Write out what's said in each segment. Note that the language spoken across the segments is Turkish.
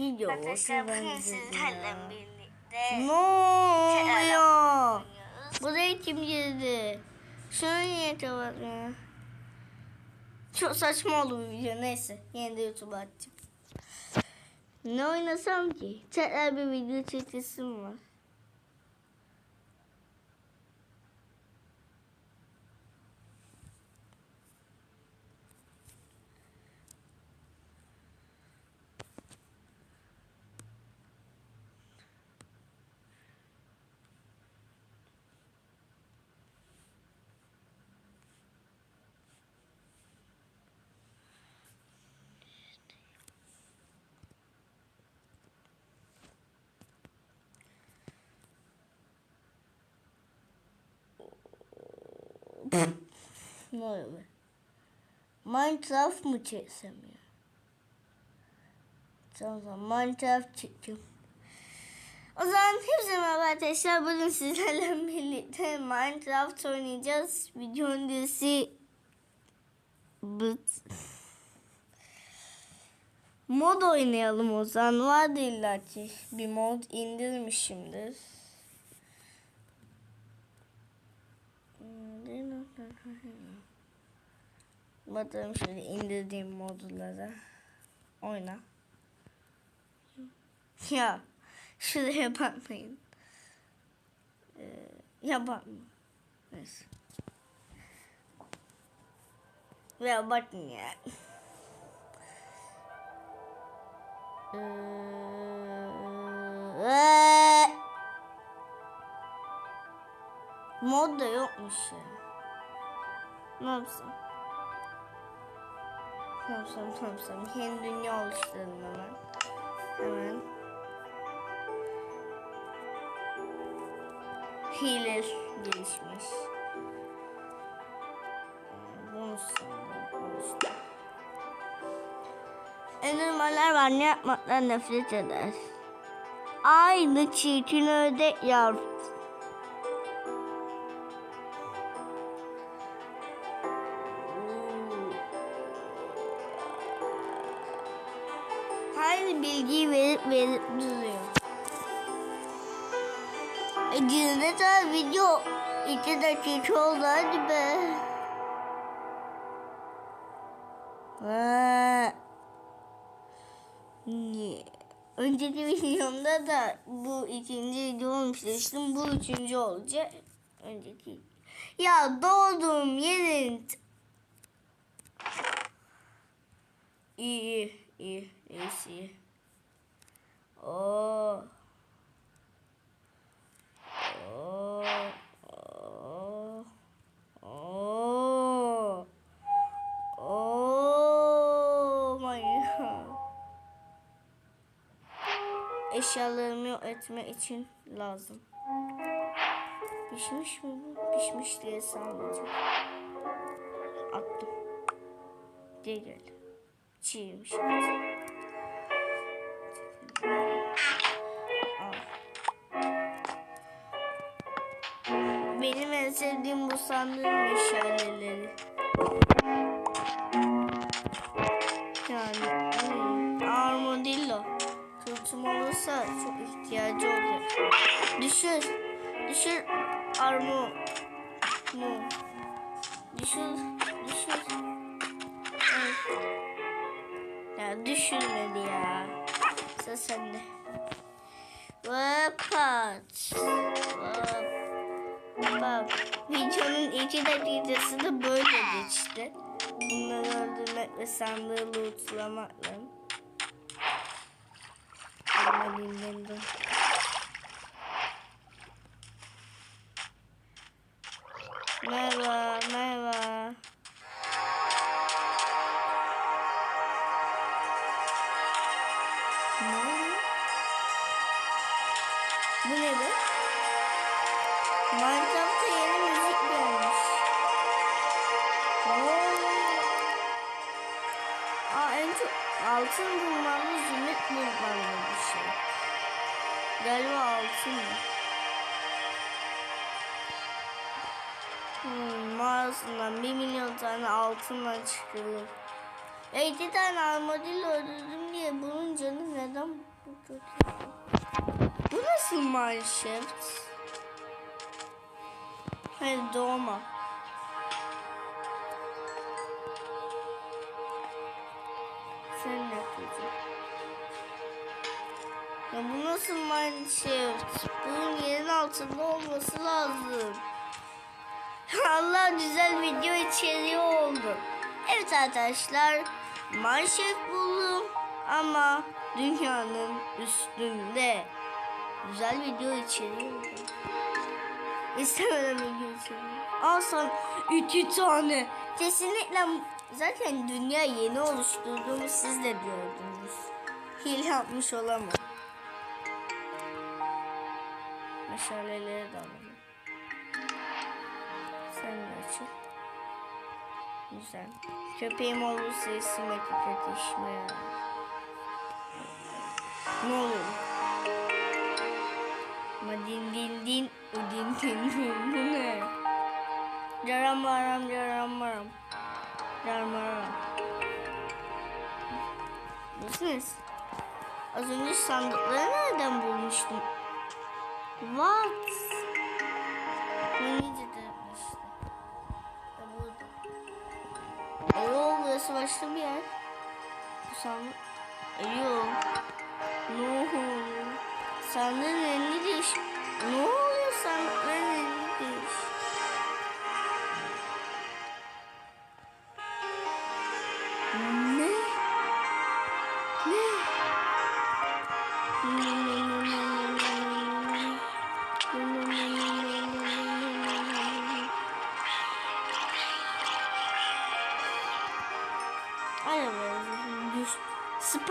Video Arkadaşlar bugün sizlerle birlikte Ne oluyor? Buraya kim girdi? Şunu niye kapatmıyor? Çok saçma oldu bu video. Neyse. Yine de YouTube'a atacağım. Ne oynasam ki? Tekrar bir video çekesim var. Oluyor be? Minecraft mı çeksem ya? Tamam tamam Minecraft çekeceğim. O zaman hepsi merhaba arkadaşlar. Bugün sizlerle birlikte Minecraft oynayacağız. Video öncesi Bıt. Mod oynayalım o zaman. Vardı illa ki bir mod indirmişimdir. Bakalım şöyle indirdiğim modlara. Oyna. Ya şuraya bakmayın. Ee, ya bakma. Neyse. Veya bakın ya. Ee, mod da yokmuş ya. Ne yapsam? Ne yapsam, ne yapsam? Yeni dünya oluşturalım hemen. Hemen. Hile gelişmiş. Bunu sandım. Endermanlar var ne yapmaktan nefret eder. Aynı çirkin ördek yavrusu. İki dakika oldu hadi be. Önceki videomda da bu ikinci video olmuş demiştim. Bu üçüncü olacak. Önceki. Ya doğduğum yerin İyi iyi iyi iyisi iyi. Oo. Oo. Eşyalarımı etme için lazım. Pişmiş mi bu? Pişmiş diye sanmayacağım. Attım. Gel gel. Çiğmiş. Benim en sevdiğim bu sandığım meşaleleri. Düşür. Düşür armu. Mu. Düşür. Düşür. Evet. Ya düşürmedi ya. Sıra sende. Vapat. Bak. Videonun iki dakikası da böyle geçti. Bunları öldürmek ve sandığı lootlamakla. Ama dinlendim. Merhaba, milyon tane altınla çıkılır. Ya iki tane armadillo öldürdüm diye bunun canı neden Bu nasıl Mineshaft? Hayır doğma. Sen ne yapacaksın? Ya bu nasıl Mineshaft? Bunun yerin altında olması lazım. Allah güzel video içeriği oldu. Evet arkadaşlar. Mineshaft buldum ama dünyanın üstünde. Güzel video içeriği oldu. İstemeden video içeriği. Al iki tane. Kesinlikle zaten dünya yeni oluşturduğumu siz de gördünüz. Hile yapmış olamam. Meşaleleri de alalım. Açıl. Güzel. Köpeğim olursa isim etiket işime yarar. Ne olur? Ama din din din, o din din. Bu ne? Caram varam, caram varam. Caram varam. Mısınız? Az önce sandıkları nereden bulmuştum? What? Ben Eyvah burası başka bir yer. Bu sandık. Eyvah. Ne oluyor?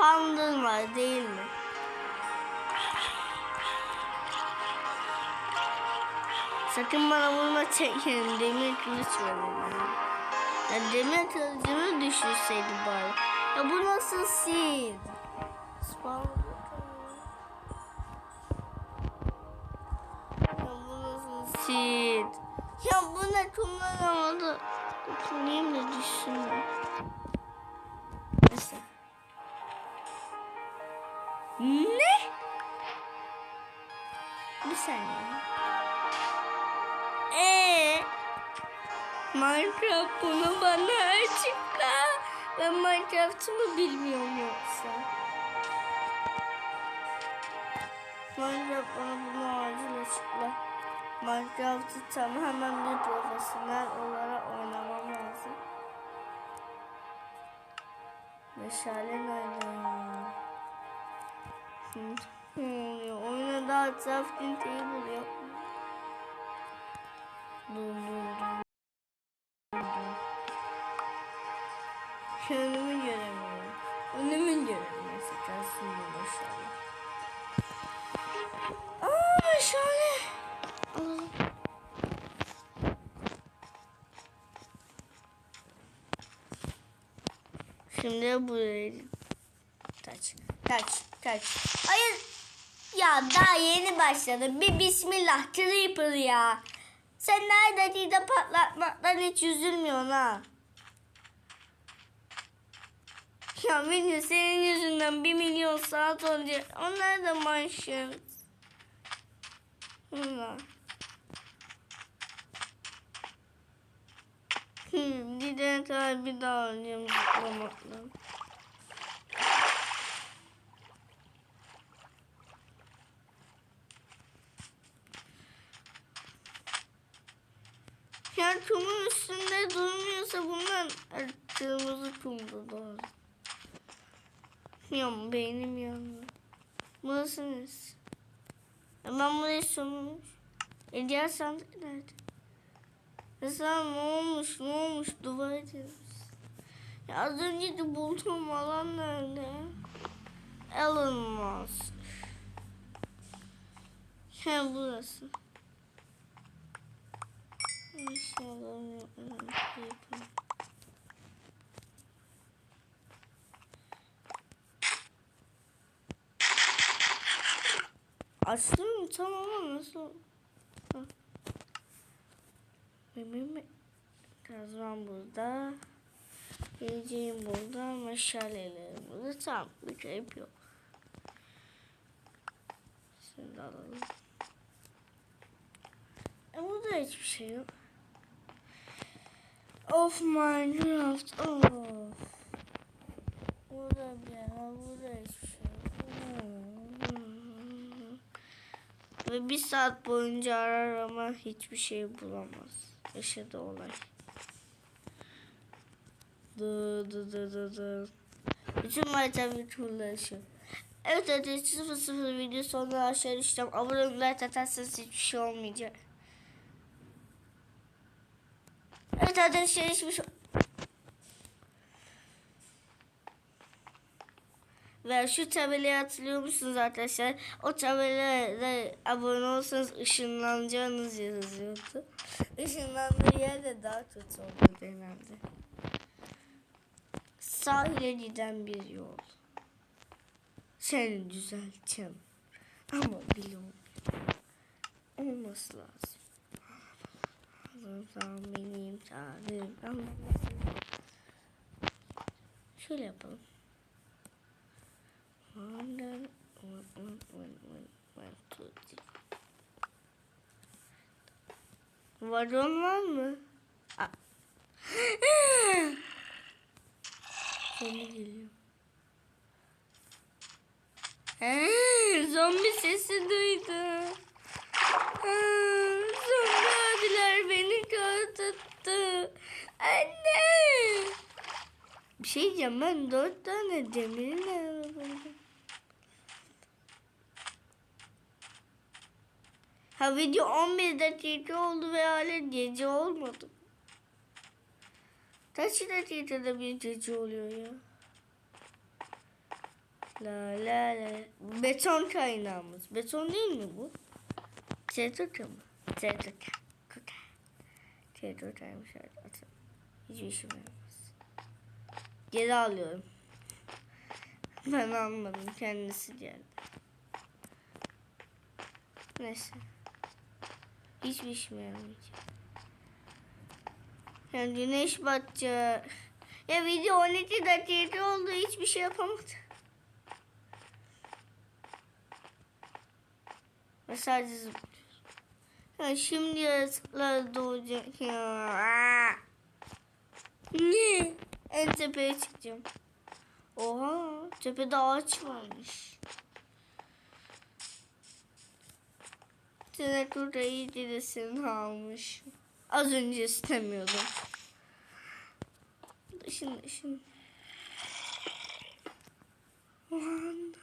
Var değil mi? Sakın bana vurma çekin. Demir kılıç var elimde. Ya demir kılıcımı düşürseydi bari. Ya bu nasıl sil? Spam. Ya bu nasıl? Ya bu ne kullanamadı. Dokunayım da düşsün. Neyse. Ne? Bir saniye. Ee, Minecraft bunu bana açıkla. Ben Minecraft'ı mı bilmiyorum yoksa? Minecraft bana bunu acil açıkla. Minecraft'ı tamamen bir profesyonel olarak oynamam lazım. Meşale nerede Ne oluyor? Oyuna daha etraf günteyi buluyor. Dur dur dur. Kendimi göremiyorum. Önümü göremiyorum. Gelsin bu meşale. Aa meşale. Alalım. Şimdi buraya kaç kaç kaç. Hayır. Ya daha yeni başladı. Bir bismillah creeper ya. Sen nerede de patlatmaktan hiç üzülmüyorsun ha. Ya beni senin yüzünden bir milyon saat önce onlar da. Bunlar. Hmm, gidene kadar bir daha oynayayım zıplamakla. Ya kumun üstünde durmuyorsa bunlar kırmızı kumda doğru. Yan beynim yandı. Burası Ben burayı sormamış. E diğer sandık nerede? Mesela ne olmuş ne olmuş duvar ederiz. Ya az önce de bulduğum alan nerede? Elon Musk. He burası. İnşallah yapalım. Açtım tamam ama nasıl? Benim kazmam burada. Geleceğim burada. Meşalelerim burada. Tamam bir kayıp yok. Da alalım. E burada hiçbir şey yok. Of Minecraft of. Burada bir. Burada hiçbir şey. Ve bir saat boyunca arar ama hiçbir şey bulamaz. Yaşadı olay. Dı dı dı dı dı. Bütün Minecraft turları Evet hadi 0 0 video sonuna aşağı düşeceğim. Abone olmayı atarsanız hiçbir şey olmayacak. Hiçbir şey Ve şu tabelayı hatırlıyor musunuz arkadaşlar? O tabelaya abone olsanız ışınlanacağınız yazıyordu. Işınlandığı yer de daha kötü oldu genelde. Sahile giden bir yol. Seni düzelteceğim. Ama biliyorum. Olması lazım. Allah'ım benim tanrım. Ama Şöyle yapalım. One, one, one, one, one, one, two, three. Varon var mı? Zombi geliyor. Ee, zombi sesi duydum. Aa, Anne. Bir şey diyeceğim ben dört tane demirini aldım. Ha video 11 dakika oldu ve hala gece olmadı. Kaç dakikada bir gece oluyor ya? La la la. Beton kaynağımız. Beton değil mi bu? Çetuka mı? Kuka. Çetukaymış artık. Hiçbir işim yaramaz. Geri alıyorum. Ben almadım. Kendisi geldi. Neyse. Hiçbir işime yaramayacak. Yani güneş batacak. Ya video 12 dakika oldu. Hiçbir şey yapamadım. Ve sadece zıplıyoruz. Ya şimdi yaratıklar doğacak ya. Aa! Ne? En tepeye çıkacağım. Oha tepede ağaç varmış. Senet burada iyice de seni almış. Az önce istemiyordum. Şimdi şimdi. Lan.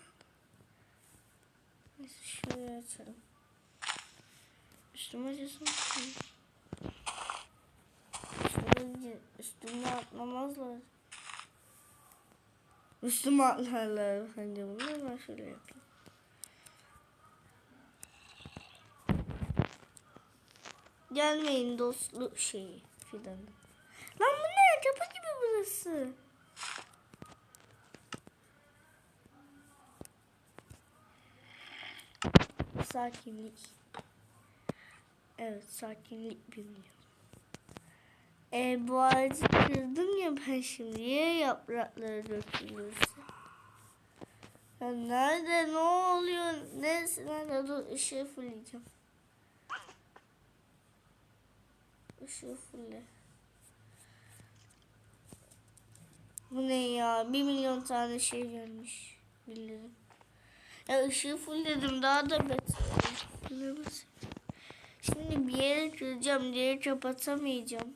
Neyse şuraya açalım. Üstüme acısın. Üstüme, üstüme atlamazlar. Üstüme atlarlar. Hani bunu ben şöyle yapayım. Gelmeyin dostlu şeyi fidan. Lan bu ne? Kapı gibi burası. Sakinlik. Evet sakinlik bilmiyorum. E, bu ağacı kırdım ya ben şimdi. Niye yaprakları dökülüyorsa? Ya nerede ne oluyor? Neyse nerede dur ışığı fulleyeceğim. Işığı fulle. Bu ne ya? Bir milyon tane şey gelmiş. Bilirim. Ya ışığı fullledim daha da beter. Şimdi bir yere kıracağım diye kapatamayacağım.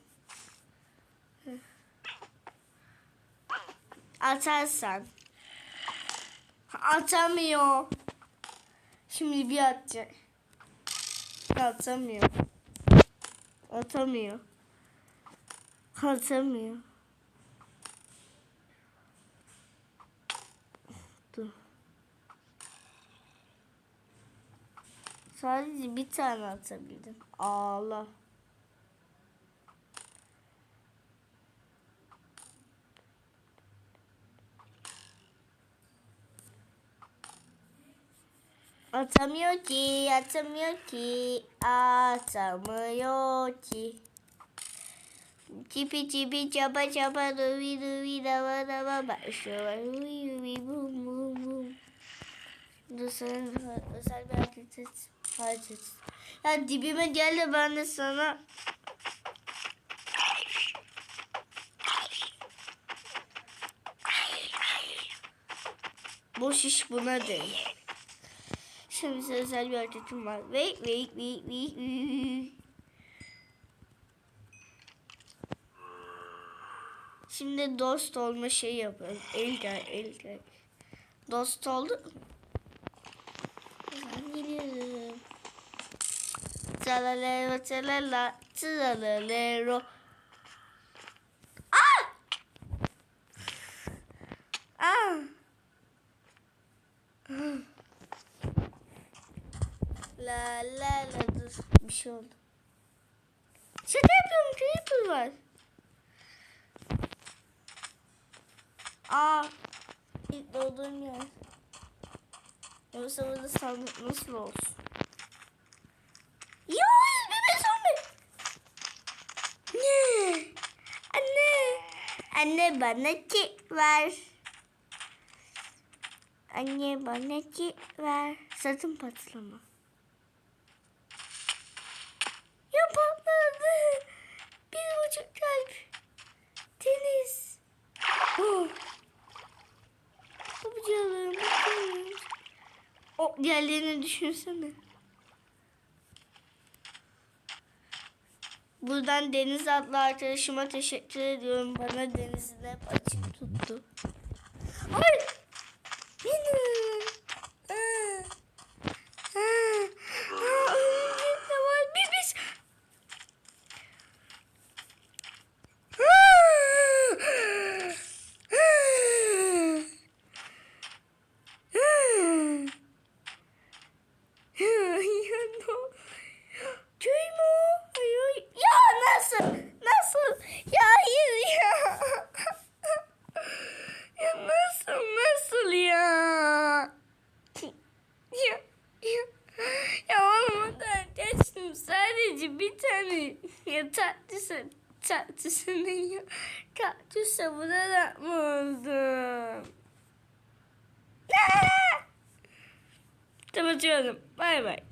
Atarsan. Atamıyor. Şimdi bir atacak. Atamıyor. Atamıyor. Atamıyor. Sadece bir tane atabildim. Ağla. Atamıyor ki, atamıyor ki, atamıyor ki. Çipi çipi çapa çapa duvi duvi dava dava başlıyor. Duvi duvi bum bum bum. Dur senin özel bir hareket et. Hareket. Ya dibime gel de ben de sana Boş iş buna değil. Size özel bir hareketim var. Wait, wait, wait, wait. Şimdi dost olma şeyi yapıyoruz. El gel, el gel. Dost oldu. Ben geliyorum. Tralalero, tralala, tralalero. Ah! Ah! La la la dur. Bir şey oldu. Şaka yapıyorum. Creeper var. Aa. İlk doğduğum yer. Yoksa burada sandık nasıl olsun? Ya bebek zombi. Ne? Anne. Anne bana kek ver. Anne bana kek ver. Sakın patlama. O diğerlerini düşünsene. Buradan Deniz adlı arkadaşıma teşekkür ediyorum. Bana denizin hep açık tuttu. Ay! 这这只是那样看就舍不得了么的。这么倔的妹妹